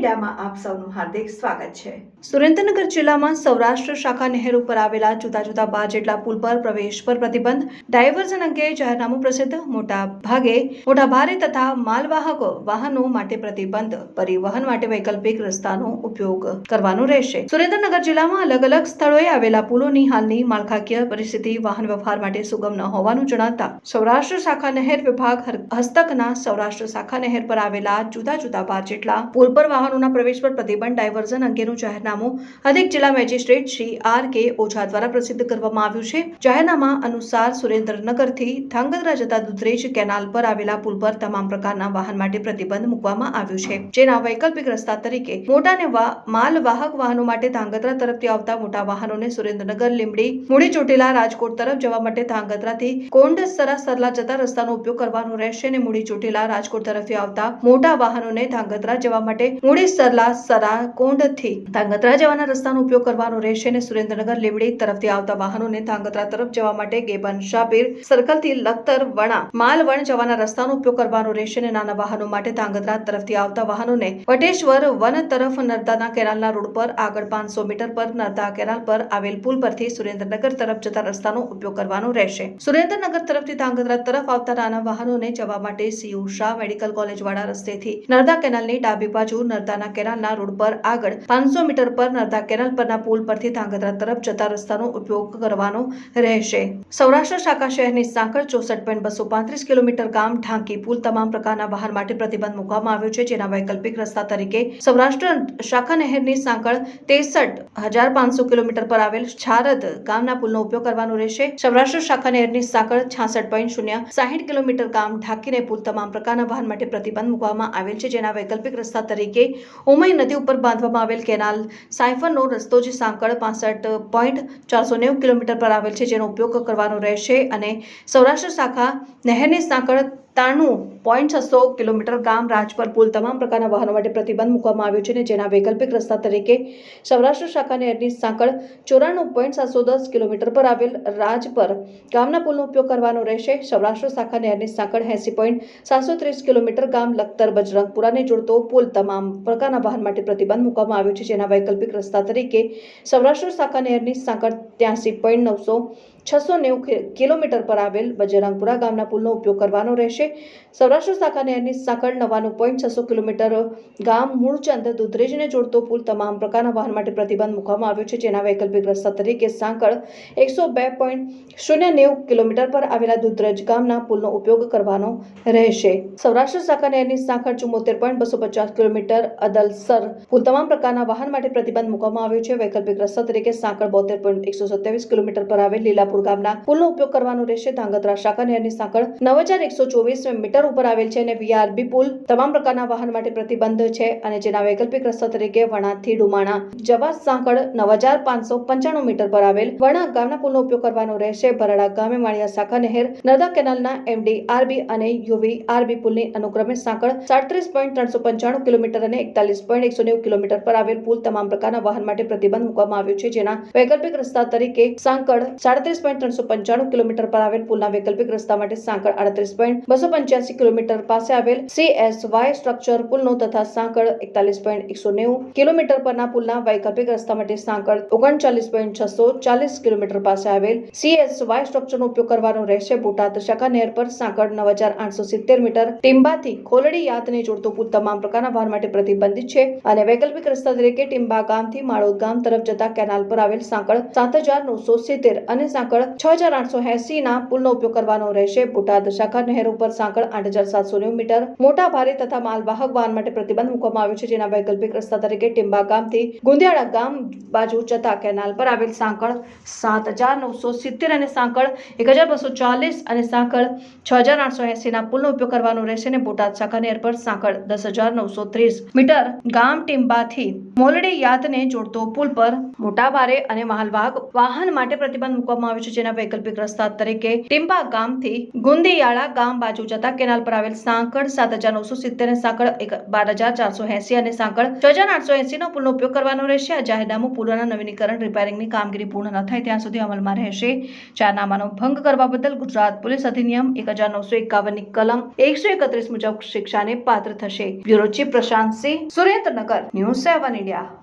મીડિયામાં આપ સૌનું હાર્દિક સ્વાગત છે. સુરેન્દ્રનગર જિલ્લામાં સૌરાષ્ટ્ર શાખા નહેર ઉપર આવેલા જુદા જુદા બાર જેટલા પુલ પર પ્રવેશ પર પ્રતિબંધ, ડાયવર્ઝન અંગે જાહેરનામું પ્રસિદ્ધ, મોટા ભાગે મોટા ભારે તથા માલવાહક વાહનો માટે પ્રતિબંધ, પરિવહન માટે વૈકલ્પિક રસ્તાનો ઉપયોગ કરવાનો રહેશે. સુરેન્દ્રનગર જિલ્લામાં અલગ અલગ સ્થળોએ આવેલા પુલોની હાલની માળખાકીય પરિસ્થિતિ વાહન વ્યવહાર માટે સુગમ ન હોવાનું જણાતા, સૌરાષ્ટ્ર શાખા નહેર વિભાગ હસ્તકના સૌરાષ્ટ્ર શાખા નહેર પર આવેલા જુદા જુદા બાર જેટલા પુલ પર વાહનોના પ્રવેશ પર પ્રતિબંધ ડાયવર્ઝન અંગેનું જાહેરનામું અધિક જિલ્લા magistrate Shri R K Oza દ્વારા પ્રસિદ્ધ કરવામાં આવ્યું છે. જાહેરનામા અનુસાર સુરેન્દ્રનગરથી ધાંગધ્રા જતા દુધરેજ કેનાલ પર આવેલા પુલ પર તમામ પ્રકારના વાહન માટે પ્રતિબંધ મૂકવામાં આવ્યું છે. જેના વૈકલ્પિક રસ્તા તરીકે મોટા અને માલવાહક વાહનો માટે ધાંગધ્રા તરફથી આવતા મોટા વાહનોને સુરેન્દ્રનગર લીમડી મૂડી ચોટીલા, રાજકોટ તરફ જવા માટે ધાંગધ્રાથી કોંડસરા, સરલા જતા રસ્તાનો ઉપયોગ કરવાનો રહેશે અને મૂડી ચોટીલા, રાજકોટ તરફથી આવતા મોટા વાહનોને ધાંગધ્રા જવા માટે મૂડી સરલા સરા કોંડથી ધાંગધ્રા જવાના રસ્તાનો ઉપયોગ કરવાનો રહેશે અને સુરેન્દ્રનગર લીંબડી તરફથી આવતા વાહનોને ધાંગધ્રા તરફ જવા માટે ગેબન શાપીર સર્કલથી લખતર વણા માલવણ જવાના રસ્તાનો ઉપયોગ કરવાનો રહેશે અને નાના વાહનો માટે ધાંગધ્રા તરફથી આવતા વાહનોને વટેશ્વર વન તરફ નર્મદાના કેનાલના રોડ પર આગળ પાંચસો મીટર પર નર્મદા કેનાલ પર આવેલ પુલ પરથી સુરેન્દ્રનગર તરફ જતા રસ્તાનો ઉપયોગ કરવાનો રહેશે. સુરેન્દ્રનગર તરફથી ધાંગધ્રા તરફ આવતા નાના વાહનોને જવા માટે સીયુ શાહ મેડિકલ કોલેજ વાળા રસ્તેથી નર્મદા કેનાલની ડાબી બાજુ નર્મદાના કેનાલના રોડ પર આગળ પાંચસો મીટર પર નર્મદા કેનાલ પરના પુલ પરથી ધાંગધ્રા તરફ જતા રસ્તાનો ઉપયોગ કરવાનો રહેશે. સૌરાષ્ટ્ર શાખા શહેરની સાંકળ ચોસઠ પોઈન્ટ બસો પાંત્રીસ કિલોમીટર ગામ ઢાંકી પુલ તમામ પ્રકારના વાહન માટે પ્રતિબંધ મૂકવામાં આવ્યો છે, જેના વૈકલ્પિક રસ્તા તરીકે સૌરાષ્ટ્ર શાખા નહેરની સાંકળ તેસઠ હજાર પાંચસો કિલોમીટર પર આવેલ છારદ ગામના પુલનો ઉપયોગ કરવાનો રહેશે. સૌરાષ્ટ્ર શાખા નહેરની સાંકળ છાસઠ પોઈન્ટ શૂન્ય સાહીઠ કિલોમીટર ગામ ઢાંકીને પુલ તમામ પ્રકારના વાહન માટે પ્રતિબંધ મૂકવામાં આવેલ છે, જેના વૈકલ્પિક રસ્તા તરીકે ઉમઈ નદી ઉપર બાંધવામાં આવેલ કેનાલ સાયફરનો રસ્તો જે સાંકળ પાસઠ પોઈન્ટ ચારસો નેવું કિલોમીટર પર આવેલ છે, જેનો ઉપયોગ કરવાનો રહેશે અને સૌરાષ્ટ્ર શાખા નહેરની સાંકળ ત્રાણું પોઈન્ટ છસો કિલોમીટર ગામ રાજપર પુલ તમામ પ્રકારના વાહનો માટે પ્રતિબંધ મૂકવામાં આવ્યો છે અને જેના વૈકલ્પિક રસ્તા તરીકે સૌરાષ્ટ્ર શાખા નહેરની સાંકળ ચોરાણું પોઈન્ટ સાતસો દસ કિલોમીટર પર આવેલ રાજપર ગામના પુલનો ઉપયોગ કરવાનો રહેશે. સૌરાષ્ટ્ર શાખા નહેરની સાંકળ એસી પોઈન્ટ સાતસો ત્રીસ કિલોમીટર ગામ લખતર, બજરંગપુરાને જોડતો પુલ તમામ પ્રકારના વાહન માટે પ્રતિબંધ મૂકવામાં આવ્યો છે. જેના વૈકલ્પિક રસ્તા તરીકે સૌરાષ્ટ્ર શાખા નહેરની સાંકળ ત્યાંસી પોઈન્ટ નવસો છસો નેવું કિલોમીટર પર આવેલ બજરંગપુરા ગામના પુલનો ઉપયોગ કરવાનો રહેશે. સૌરાષ્ટ્ર શાખા નહેરની સાંકળ નવ્વાણું પોઈન્ટ છસો કિલોમીટર ગામ મૂળચંદ દુધરેજને જોડતો પુલ તમામ પ્રકારના વાહન માટે પ્રતિબંધ મૂકવામાં આવ્યો છે. જેના વૈકલ્પિક રસ્તા તરીકે સાંકળ એકસો બે પોઈન્ટ શૂન્ય નેવું કિલોમીટર પર આવેલા દુધરેજ ગામના પુલનો ઉપયોગ કરવાનો રહેશે. સૌરાષ્ટ્ર શાખા નહેરની સાંકળ ચુમ્મોતેર પોઈન્ટ બસો પચાસ કિલોમીટર અદલસર પુલ તમામ પ્રકારના વાહન માટે પ્રતિબંધ મૂકવામાં આવ્યો છે. વૈકલ્પિક રસ્તા તરીકે સાંકળ બોતેર પોઈન્ટ એકસો સત્યાવીસ કિલોમીટર પર આવેલ લીલાપુર ગામના પુલનો ઉપયોગ કરવાનો રહેશે. ધાંગધ્રા શાખા નહેરની સાંકળ નવ હજાર એકસો ચોવીસ મીટર ઉપર આવેલ છે અને વીઆરબી પુલ તમામ પ્રકારના વાહન માટે પ્રતિબંધ છે અને જેના વૈકલ્પિક રસ્તા તરીકે વણાથી ડુમાણા જવા સાંકળ નવ હજાર પાંચસો પંચાણું મીટર પર આવેલ વણા ગામના પુલનો ઉપયોગ કરવાનો રહેશે. ભરાડા ગામે માળિયા શાખા નહેર, નર્મદા કેનાલના એમડી આરબી અને યુવી આરબી પુલની અનુક્રમે સાંકળ સાડત્રીસ પોઈન્ટ ત્રણસો પંચાણું કિલોમીટર અને એકતાલીસ પોઈન્ટ એકસો નેવું કિલોમીટર પર આવેલ પુલ તમામ પ્રકારના વાહન માટે પ્રતિબંધ મૂકવામાં આવ્યો છે. જેના વૈકલ્પિક રસ્તા તરીકે સાંકળ સાડત્રીસ પોઈન્ટ ત્રણસો પંચાણું કિલોમીટર પર આવેલ પુલના વૈકલ્પિક રસ્તા માટે સાંકળ આડત્રીસ પોઈન્ટ બસો પંચ્યાસી કિલોમીટર પાસે આવેલ સીએસવાય સ્ટ્રક્ચર પુલનો તથા સાંકળ એકતાલીસ પોઈન્ટ એકસો નેવું કિલોમીટર પરના પુલના વૈકલ્પિક રસ્તા માટે સાંકળ ઓગણચાલીસ પોઈન્ટ છસો ચાલીસ કિલોમીટર પાસે આવેલ સીએસવાય સ્ટ્રક્ચરનો ઉપયોગ કરવાનો રહેશે. બોટાદ શાખા નહેર પર સાંકળ નવ હજાર આઠસો સિત્તેર મીટર. ટીંબાથી ખોલડી યાતને જોડતો પુલ તમામ પ્રકારના વાહન માટે પ્રતિબંધિત છે અને વૈકલ્પિક રસ્તા તરીકે ટીંબા ગામથી માળોદ ગામ તરફ જતા કેનાલ પર આવેલ સાંકળ સાત હજાર નવસો સિત્તેર અને સાંકળ છ હજાર આઠસો એસી ના પુલનો ઉપયોગ કરવાનો રહેશે. બોટાદ શાખા નહેર ઉપર સાંકળ આઠ હજાર સાતસો નેવું મીટર મોટા ભારે તથા માલવાહક વાહન માટે પ્રતિબંધ મૂકવામાં આવ્યો છે. જેના વૈકલ્પિક રસ્તા તરીકે ટિંબા ગામથી ગુંદિયાળા ગામ બાજુ જતા કેનાલ પર આવેલ સાંકળ સાત હજાર નવસો સિત્તેર અને સાંકળ એક હજાર બસો ચાલીસ અને સાંકળ છ હજાર આઠસો એસીના પુલનો ઉપયોગ કરવાનો રહેશે. અને બોટાદ શાખા નહેર પર સાંકળ દસ હજાર નવસો ત્રીસ મીટર ગામ ટીંબાથી મોલડી યાતને જોડતો પુલ પર મોટા ભારે અને માલવાહક વાહન માટે પ્રતિબંધ મૂકવામાં આવ્યો છે, જેના વૈકલ્પિક રસ્તા તરીકે ટીમ્બા ગામથી ગુંદીયાળા ગામ બાજુ જતા કેનાલ પર આવેલ સાંકળ સાત હજાર નવસો સિત્તેર સાંકળ એક બાર હજાર ચારસો એસી અને સાંકળ છ હજાર આઠસો એસી નો પુલનો ઉપયોગ કરવાનો રહેશે. આ જાહેરનામું પુલોના નવીનીકરણ રિપેરિંગની કામગીરી પૂર્ણ ન થાય ત્યાં સુધી અમલમાં રહેશે. જાહેરનામાનો ભંગ કરવા બદલ ગુજરાત પોલીસ અધિનિયમ એક હજાર નવસો એકાવનની કલમ એકસો એકત્રીસ મુજબ શિક્ષાને પાત્ર થશે. Bureau chief Prashant Singh Surendranagar, news seven India.